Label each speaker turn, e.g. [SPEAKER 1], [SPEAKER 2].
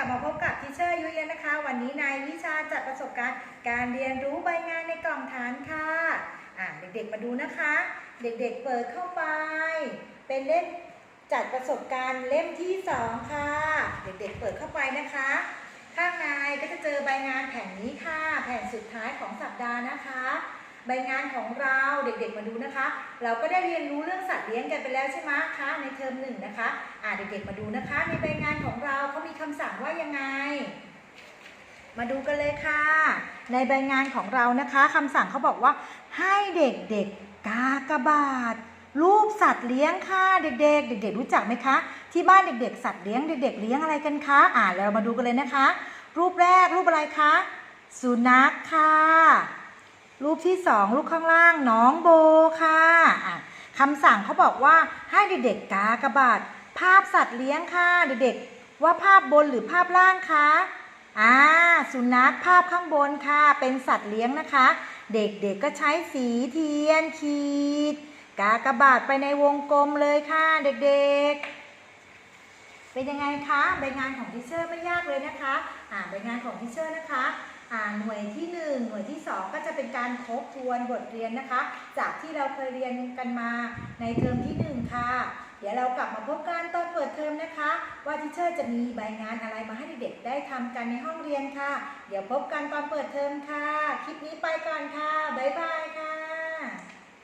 [SPEAKER 1] กลับมาพบกับทีเชอร์ยุเยนนะคะ วันนี้นายวิชาจัดประสบการณ์ การเรียนรู้ใบงานในกล่องฐานค่ะอ่าเด็กๆมาดูนะคะ เด็กๆเปิดเข้าไป เป็นเล่มจัดประสบการณ์เล่มที่สองค่ะ เด็กๆเปิดเข้าไปนะคะ ข้างในก็จะเจอใบงานแผ่นนี้ค่ะ แผ่นสุดท้ายของสัปดาห์นะคะ ใบงานของเราเด็กๆมาดูนะคะ เราก็ได้เรียนรู้เรื่องสัตว์เลี้ยงกันไปแล้วใช่ไหมคะในเทอมหนึ่งนะคะอ่าเด็กๆมาดูนะคะ ในใบงานของเราเขามีคำสั่งว่ายังไง มาดูกันเลยค่ะ ในใบงานของเรานะคะคำสั่งเขาบอกว่าให้เด็กๆกากบาทรูปสัตว์เลี้ยงค่ะเด็กๆ เด็ก ๆ รู้จักไหมคะ ที่บ้านเด็ก ๆ สัตว์เลี้ยงเด็ก ๆ เลี้ยงอะไรกันคะอ่าเรามาดูกันเลยนะคะ รูปแรกรูปอะไรคะสุนัขค่ะ รูปที่สองรูปข้างล่างน้องโบค่ะะคำสั่งเขาบอกว่าให้เด็กๆกากระบาทภาพสัตว์เลี้ยงค่ะเด็กๆว่าภาพบนหรือภาพล่างคะอ่าสุนัขภาพข้างบนค่ะ เป็นสัตว์เลี้ยงนะคะ เด็กๆก็ใช้สีเทียนขีด กากระบาทไปในวงกลมเลยค่ะเด็กๆเป็นยังไงคะ ใบงานของทิเชอร์ไม่ยากเลยนะคะ อ่า ใบงานของทิเชอร์นะคะ หน่วยที่ 1 หน่วยที่ 2 ก็จะเป็นการทบทวนบทเรียนนะคะ จากที่เราเคยเรียนกันมาในเทอมที่ 1 ค่ะ เดี๋ยวเรากลับมาพบกันตอนเปิดเทอมนะคะ ว่าทิเชอร์จะมีใบงานอะไรมาให้เด็กๆได้ทำกันในห้องเรียนค่ะ เดี๋ยวพบกันตอนเปิดเทอมค่ะ คลิปนี้ไปก่อนค่ะ บ๊ายบาย